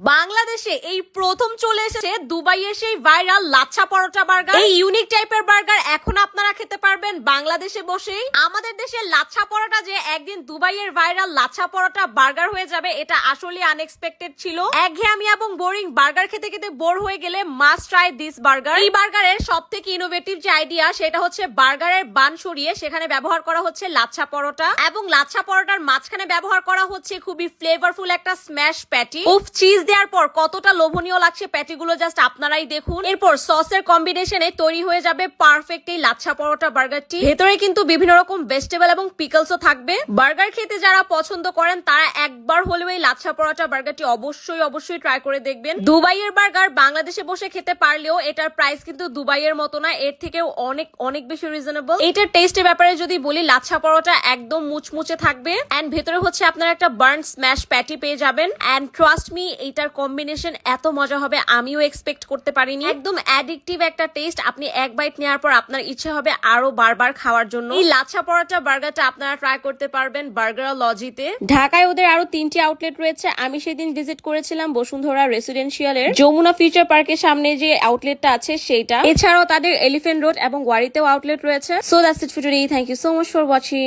বাংলা বাংলাদেশে এই প্রথম চলে এসেছে দুবাইয়ের সেই ভাইরাল লাচ্ছা পরোটা বার্গার। এই ইউনিক টাইপের বার্গার এখন আপনারা খেতে পারবেন বাংলাদেশে বসেই। আমাদের দেশের লাচ্ছা পরোটা যে একদিন দুবাইয়ের ভাইরাল লাচ্ছা পরোটা বার্গার হয়ে যাবে, এটা আসলে আনএক্সপেক্টেড ছিল। একঘেয়েমি এবং বোরিং বার্গার খেতে খেতে বোর হয়ে গেলে মাস্ট ট্রাই দিস বার্গার এই বার্গারের সব থেকে ইনোভেটিভ যে আইডিয়া সেটা হচ্ছে বার্গারের বান সরিয়ে সেখানে ব্যবহার করা হচ্ছে লাচ্ছা পরোটা। এবং লাচ্ছা পরোটার মাঝখানে ব্যবহার করা হচ্ছে খুবই ফ্লেভারফুল একটা স্ম্যাশ প্যাটি উফ চিজ দেওয়ার পর কতটা লোভনীয় লাগছে প্যাটিগুলো জাস্ট আপনারাই দেখুন। এরপর সসের কম্বিনেশনে তৈরি হয়ে যাবে পারফেক্ট এই লাচ্ছা পরোটা বার্গারটি ভেতরে কিন্তু বিভিন্ন রকম ভেজিটেবল এবং পিকলসও থাকবে। বার্গার খেতে যারা পছন্দ করেন, তারা একবার হলেও এই লাচ্ছা পরোটা বার্গারটি অবশ্যই অবশ্যই ট্রাই করে দেখবেন। দুবাইয়ের বার্গার বাংলাদেশে বসে খেতে পারলেও এটার প্রাইস কিন্তু দুবাইয়ের মতো না, এর থেকেও অনেক অনেক বেশি রিজনেবল এটার টেস্টের ব্যাপারে যদি বলি, লাচ্ছা পরোটা একদম মুচমুচে থাকবে। এন্ড ভেতরে হচ্ছে আপনারা একটা বার্ন স্ম্যাশ প্যাটি পেয়ে যাবেন। এন্ড ট্রাস্ট মি এইটার কম্বিনেশন এত মজা হবে আমিও এক্সপেক্ট করতে পারিনি। একদম অ্যাডিকটিভ একটা টেস্ট আপনি এক বাইট নেওয়ার পর আপনার ইচ্ছে হবে আরও বারবার খাওয়ার জন্য। এই লাচ্ছা পরোটা বার্গারটা আপনারা ট্রাই করতে পারবেন বার্গার লজিতে ঢাকায় ওদের আরও তিনটি আউটলেট রয়েছে। আমি সেদিন ভিজিট করেছিলাম বসুন্ধরা রেসিডেন্সিয়ালের যমুনা ফিউচার পার্কের সামনে যে আউটলেটটা আছে সেইটা। এছাড়াও তাদের এলিফেন্ট রোড এবং ওয়ারিতেও আউটলেট রয়েছে। So that's it for today thank you so much for watching